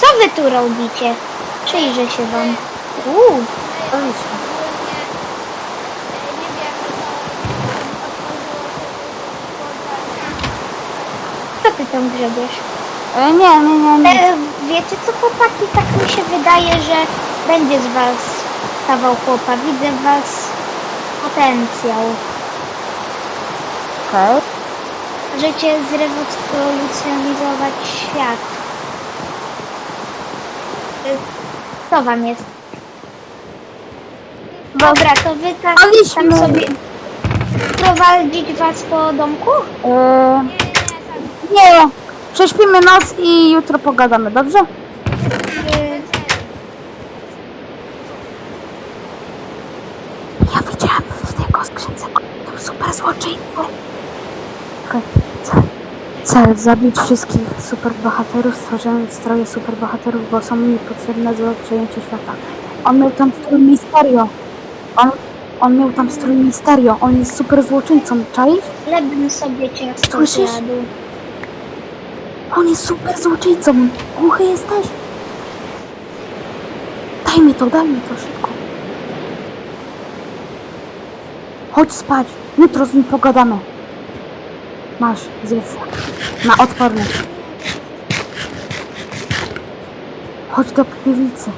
Co wy tu robicie? Przyjrzę się wam. Uuu, co ty tam grzebiesz? E, nie, nie, nie, nie. E, wiecie co chłopaki, tak mi się wydaje, że będzie z was kawał chłopa. Widzę w was potencjał. Okej. Możecie zrewolucjonizować świat. Co wam jest? Dobra, to wy Aliśmy. tak sobie prowadzić was po domku? E, nie. Prześpimy noc i jutro pogadamy, dobrze? Ja widziałem w tego skrzynce super złoczyńcy. Cel. Zabić wszystkich superbohaterów, stworzyłem stroje superbohaterów, bo są mi potrzebne do przejęcia świata. On miał tam strój Misterio. On, on miał tam strój Misterio. On jest super złoczyńcą, czaisz? ale bym sobie ciasto Słyszysz? On jest super złoczyńcą. Głuchy jesteś? Daj mi to, daj mi to szybko. Chodź spać. Jutro z nim pogadamy. Masz, zjedz. Na odporność. Chodź do piwnicy.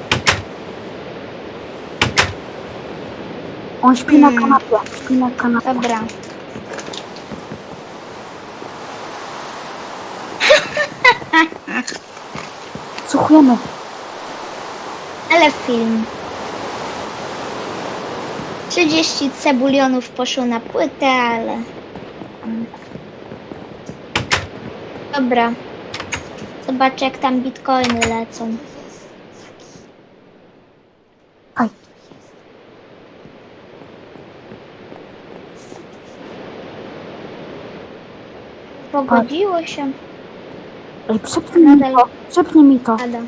On śpi na Hmm. kanapie. Śpi na kanapie. Dobra. Słuchujemy. Ale film. 30 cebulionów poszło na płytę, ale... Dobra. Zobacz jak tam bitcoiny lecą. Haj. Pogodziło się. Ej, przepnij mi to. Przepnij mi to. Ada.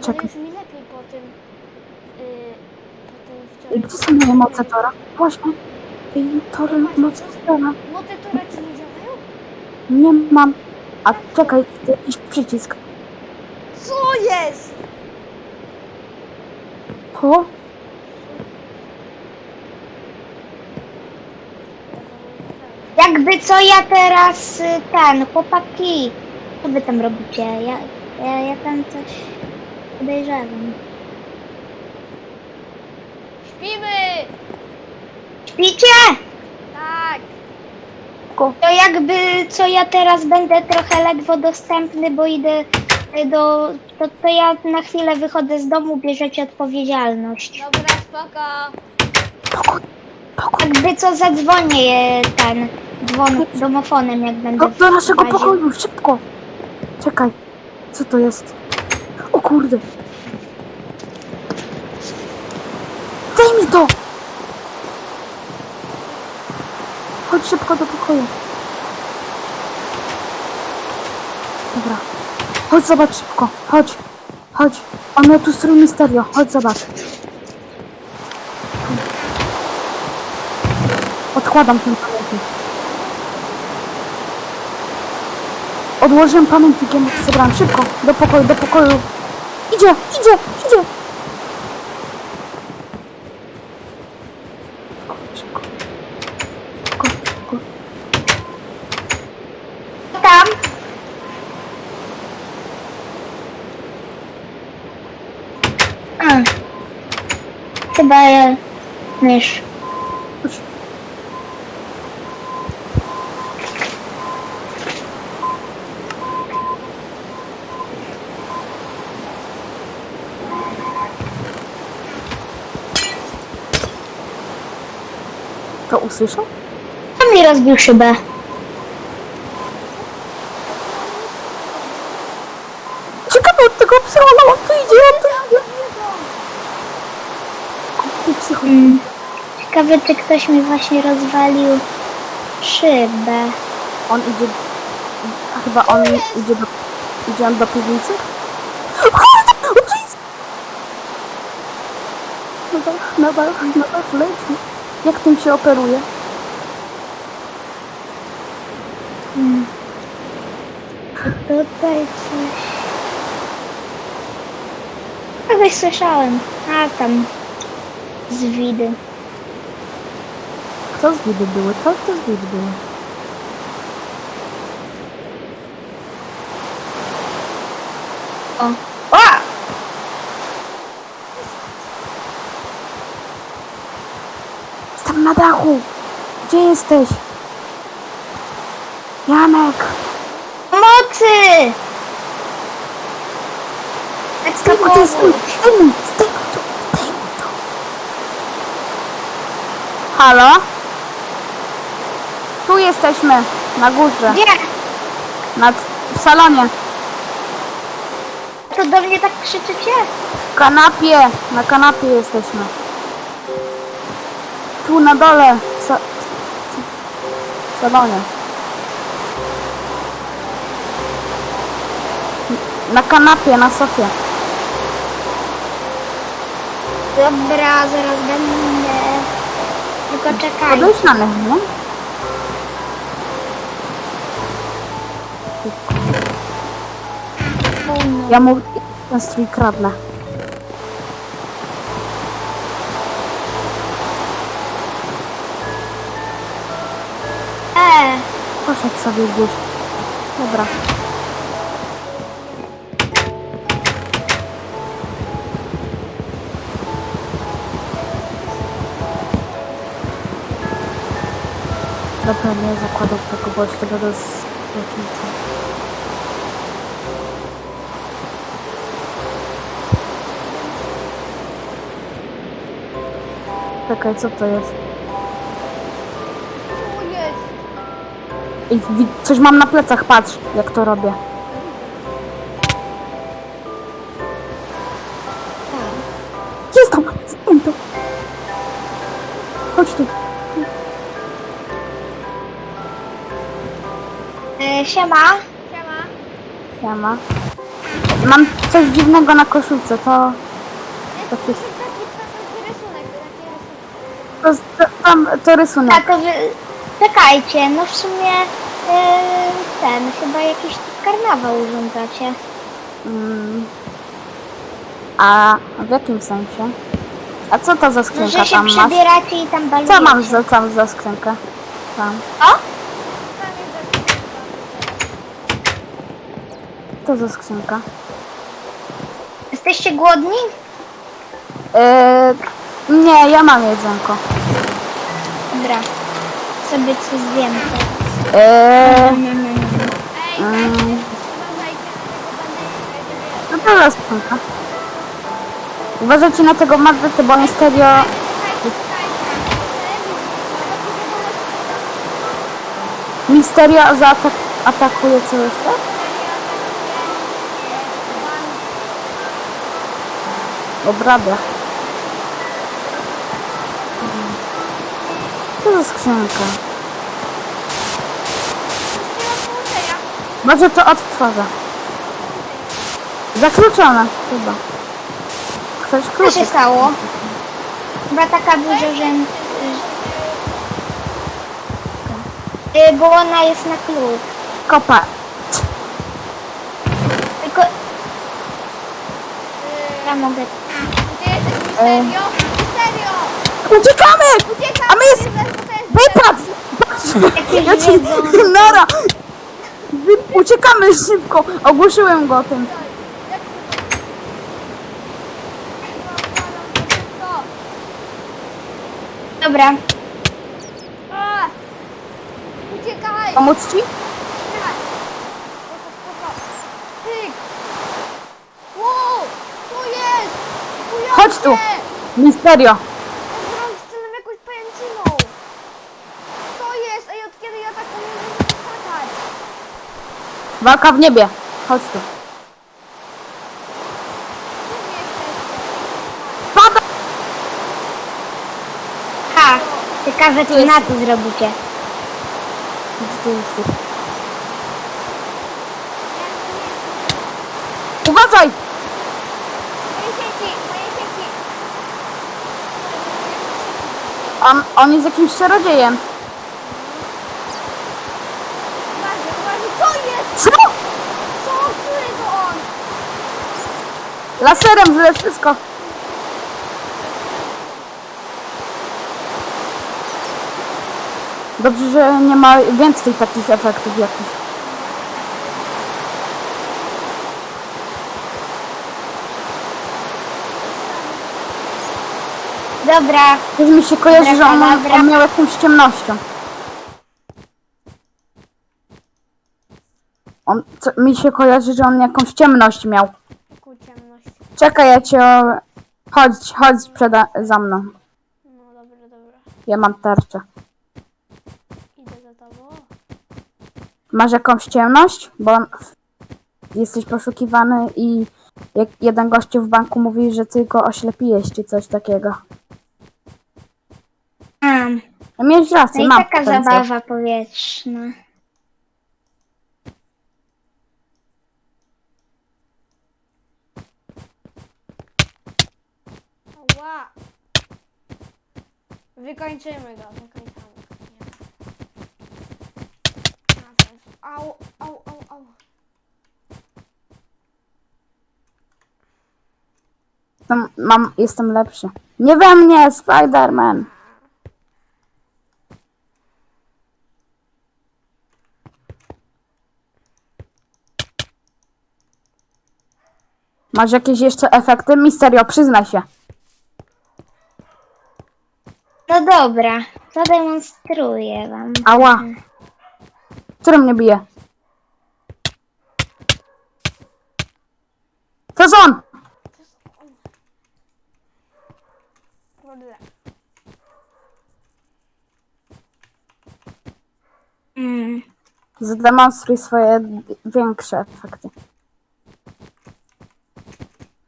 Czekaj. Po tym. Yy, po tym Ej, wczoraj. gdzie są moje moce Tora? Właśnie. Ej, Tory, moce Tora. Moty Tora ci nie działają? Nie mam. A czekaj, jakiś przycisk. Co jest? To? Jakby co ja teraz y, ten, chłopaki, co wy tam robicie? Ja, ja, ja tam coś podejrzewam. Śpimy! Śpicie? Tak! To jakby co ja teraz będę trochę ledwo dostępny, bo idę y, do... To, to ja na chwilę wychodzę z domu, bierzecie odpowiedzialność. Dobra, spoko. Pokój. Pokój. Jakby co zadzwonię y, ten dzwon domofonem, jak będę Do, do naszego bazie. pokoju, szybko. Czekaj. Co to jest? O kurde. Daj mi to! Chodź szybko do pokoju. Dobra. Chodź zobacz szybko. Chodź. Chodź. On miał tu strój misterio. Chodź zobacz. Odkładam ten pamiętnik. Odłożyłem pamiętnik, ja. Szybko, do pokoju, do pokoju. Idzie, idzie, idzie. Szybko, szybko. Szybko, szybko. Co tam? A. Chyba ja... mysz. To usłyszał? Kto mi rozbił szybę? Ciekawe od tego psychola, on tu idzie, on tu idzie. Ty psycho. Ciekawe, czy ktoś mi właśnie rozwalił szybę. On idzie. A chyba on idzie do. Idzie on do piwnicy? Kurde! O, tu jest! No dach, na dach, na dach leci. Jak tym się operuje? Hmm. Tutaj coś... Kogoś słyszałem. A tam... Z widy. Kto z widy były? To kto z widy były? O! O! Jestem na dachu. Gdzie jesteś? Janek! Mocy! Tak Stój, ty, stój! Zdejmuj, zdejmuj to, zdejmuj to. Halo? Tu jesteśmy, na górze, Gdzie? nad, w salonie. To do mnie tak krzyczycie? W kanapie, na kanapie jesteśmy. Tu na dole, w, sa w salonie. Na kanapie, na sofie. Dobra, zaraz będę. Tylko czekaj. Podejdź na mnie, nie? Ja mu ten strój kradnę. E, Poszedł sobie gdzieś. Dobra. Dobra, nie zakładam tego, bo jeszcze będę z Czekaj, co to jest? Co jest? Wi- coś mam na plecach, patrz, jak to robię. Jest tam, stoi to. Chodź tu. e, siema. Siema. Siema. Mam coś dziwnego na koszulce, to... To, coś, taki, taki rysunek, taki rysunek. To, to, tam, to rysunek. to wy... Czekajcie, no w sumie e, ten, chyba jakiś karnawał urządzacie. Mm. A w jakim sensie? A co to za No, skrzynka że się tam masz? przebieracie i tam balujecie. Co mam za, tam za skrzynkę? Tam. O? To za skrzynka. Jesteście głodni? Yy, nie, ja mam jedzonko. Dobra. Sobie coś zjem. Yy, Mm, no to za skrzynka. Uważajcie na tego magdyty, bo on serio... Misterio zaatak atakuje cały świat? Obrabia. Za skrzynka? Może to odtwarza. Zakluczone chyba. Ktoś Co się stało? Chyba taka duża, że... Y, Bo ona jest na klucz. Kopa. Tylko... Ja mogę... Gdzie jesteś, Misterio? Misterio! Uciekamy! Uciekam! A my jest... Wypad! Jakieś Ja ci... Nara! Wy... Uciekamy szybko! Ogłuszyłem go o tym. Dobra. Uciekaj! Pomóc ci? Uciekaj! Tyk! Wow! Co jest? Chujowie! Chodź tu. Misterio. Zrobić celem jakąś pajęczyną! Co jest? Ej, od kiedy ja tak umiem skakać? Walka w niebie. Chodź tu. Pada! Ha! Ciekawe co na to zrobicie. Gdzie ty jesteś? Uważaj! On, on jest jakimś czarodziejem. Uważaj, uważaj, co jest? Co? Co? Który to on? Laserem źle wszystko. Dobrze, że nie ma więcej takich efektów jakichś. Dobra, Już mi się kojarzy, że on, ma- Dobra. on miał jakąś ciemnością. On, co, mi się kojarzy, że on jakąś ciemność miał. Czekaj, ja cię... o- Chodź, chodź przeda- za mną. No dobra, dobra. Ja mam tarczę. Idę za tobą. Masz jakąś ciemność? Bo jesteś poszukiwany i jak jeden gościu w banku mówi, że ty go oślepiłeś, czy coś takiego. mam. No miałeś No rację, i mam taka potencjał. zabawa powietrzna. Ła! Wykończymy go, wykończamy go. Nie. Na sens. Au, au, au, au. Jestem, mam, jestem lepszy. Nie we mnie, Spider-Man! Masz jakieś jeszcze efekty? Misterio, przyznaj się. No dobra, zademonstruję wam. Ała. Który mnie bije? To jest on! Kurde. Mm. Zademonstruj swoje większe efekty.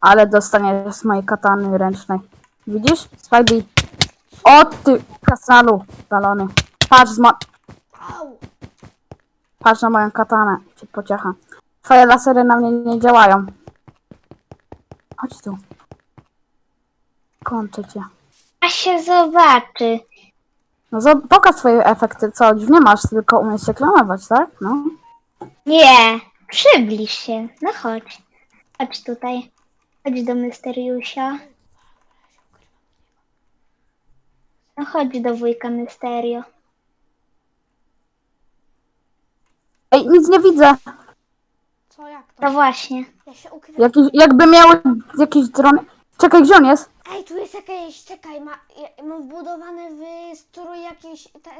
Ale dostaniesz z mojej katany ręcznej. Widzisz? Spidey. O ty kasalu balony. Patrz, z mo- Au! patrz na moją katanę. Cię pociecha. Twoje lasery na mnie nie działają. Chodź tu. Kończę cię. A się zobaczy. No zo- pokaż swoje efekty. Co? Nie masz, tylko umiesz się klonować, tak? No. Nie, przybliż się. No chodź. Chodź tutaj. Chodź do Mysteriusia. No chodź do wujka Mysterio. Ej, nic nie widzę. Co, jak to? No właśnie. Ja się ukrywam. Jakiś, jakby miały jakieś drony. Czekaj, gdzie on jest? Ej, tu jest jakieś, czekaj, ma, mam wbudowane w strój jakieś te,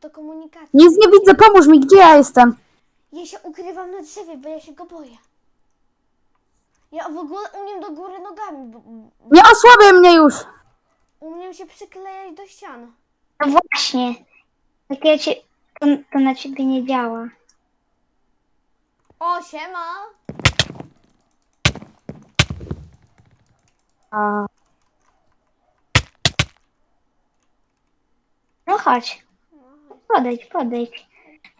do komunikacji. Nic nie widzę, pomóż mi, gdzie ja jestem? Ja się ukrywam na drzewie, bo ja się go boję. Ja w ogóle umiem do góry nogami, bo, Nie osłabiaj mnie już! Umiem się przyklejać do ścian. No właśnie. Jak ja cię... To, to na ciebie nie działa. O, siema! A, No chodź. Podejdź, podejdź.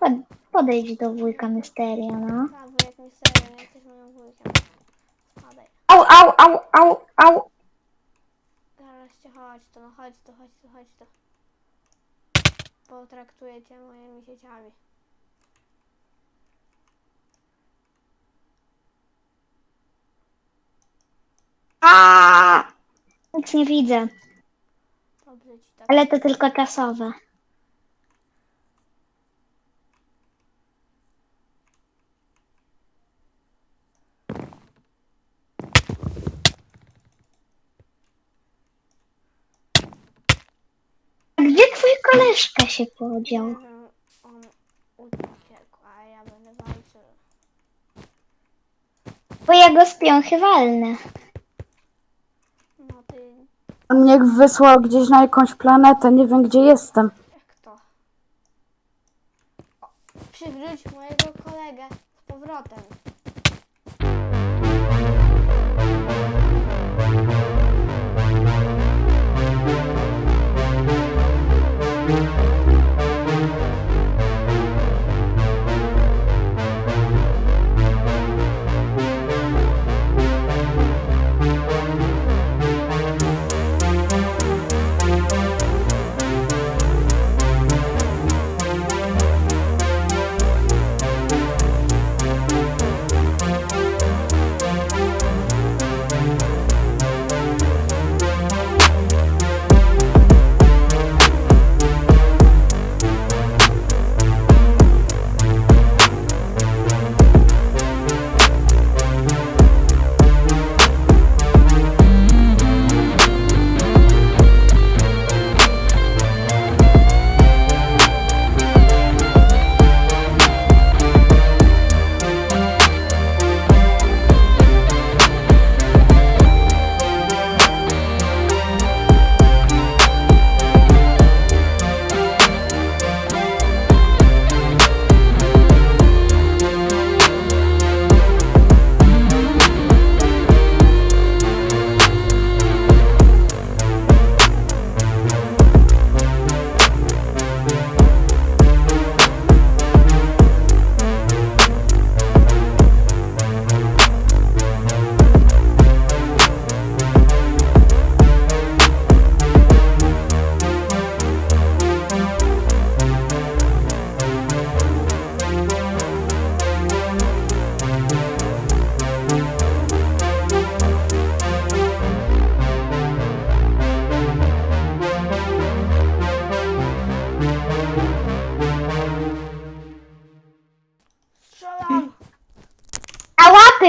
Pod, podejdź do wujka Mysterio, no. A, wujek mi serio, nie jesteś moim wujkiem. Spadaj. Au, au, au, au, au. Cię chodź to, no chodź to, chodź to, chodź to. Potraktuję cię moimi sieciami. A! Nic nie widzę, Dobrze ci tak. ale to tylko czasowe. A Gdzie twój koleżka się podział? Nie wiem, on uciekł, a ja będę walczył. Bo ja go z piąchy walnę. No ty, on mnie wysłał gdzieś na jakąś planetę, nie wiem gdzie jestem. jak to? O, przywróć mojego kolegę z powrotem.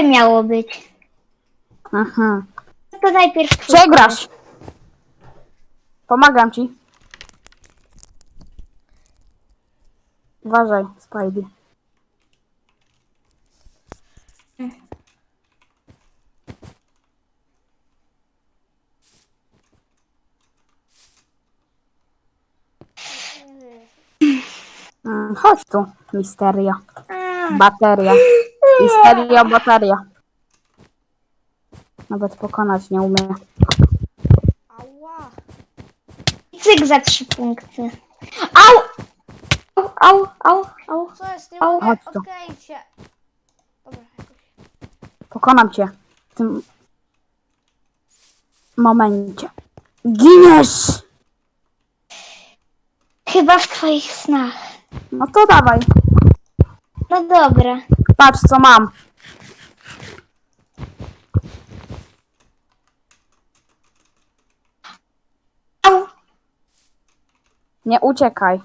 Miało być. Mhm. To najpierw... Przegrasz! Pomagam ci. Uważaj, Spidey. Mm, chodź tu, misterio. A, Bateria. Misterio, bateria. Nawet pokonać nie umie. Ała. cyk za trzy punkty. Au! Au, au, au, au. Co jest? Nie Au. mogę Chodź tu. odkleić się. Dobra, jakoś. Pokonam cię w tym momencie. Giniesz! Chyba w twoich snach. No to dawaj. No dobra. Patrz co mam. Nie uciekaj.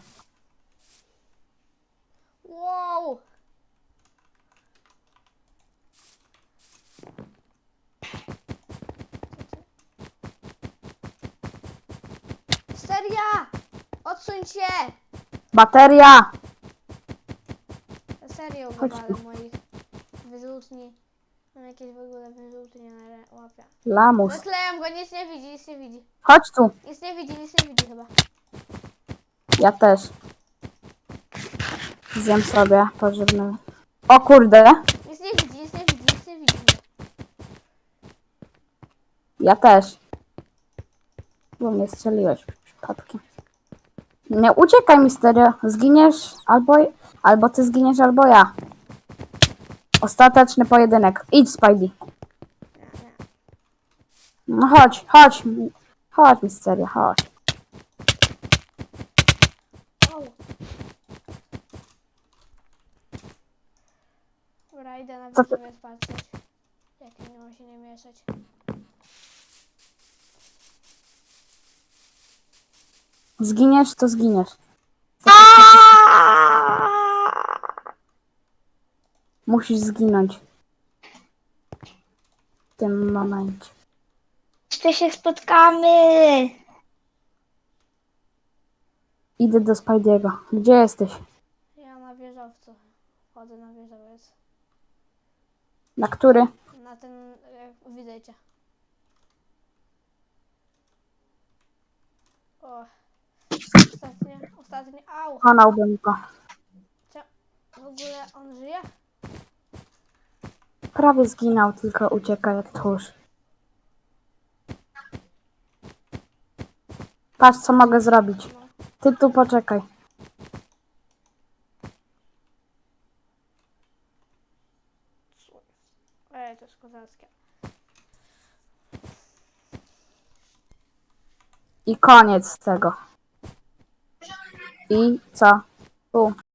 Wow. Seria! Odsuń się! Bateria! Serio Chodź tu. moich wyrzutni. Mam jakieś w ogóle wyrzutnie na łapie. Lamus. Zaklejam go, nic nie widzi, nic nie widzi. Chodź tu. Nic nie widzi, nic nie widzi chyba. Ja też. Zjem sobie pożywne. O kurde. Nic nie widzi, nic nie widzi, nic nie widzi. Ja też. Bo mnie strzeliłeś przypadkiem. Nie uciekaj, misterio. Zginiesz albo, albo ty zginiesz, albo ja. Ostateczny pojedynek. Idź, Spidey. No chodź, chodź. Chodź, misterio, chodź. Dobra, idę na Co ty- patrzeć. Jak nie ma się nie mieszać. Zginiesz, to zginiesz. Musisz zginąć. W tym momencie. Jeszcze się spotkamy. Idę do Spidey'ego. Gdzie jesteś? Ja na wieżowcu. Chodzę na wieżowiec. Na który? Na ten, jak widzę cię. O. Ostatnie, au. Konałbym go. Cia- W ogóle on żyje? Prawie zginął, tylko ucieka jak tchórz. Patrz, co mogę zrobić. Ty tu poczekaj. Ej, to jest kozackie. I koniec tego. I co? Tu.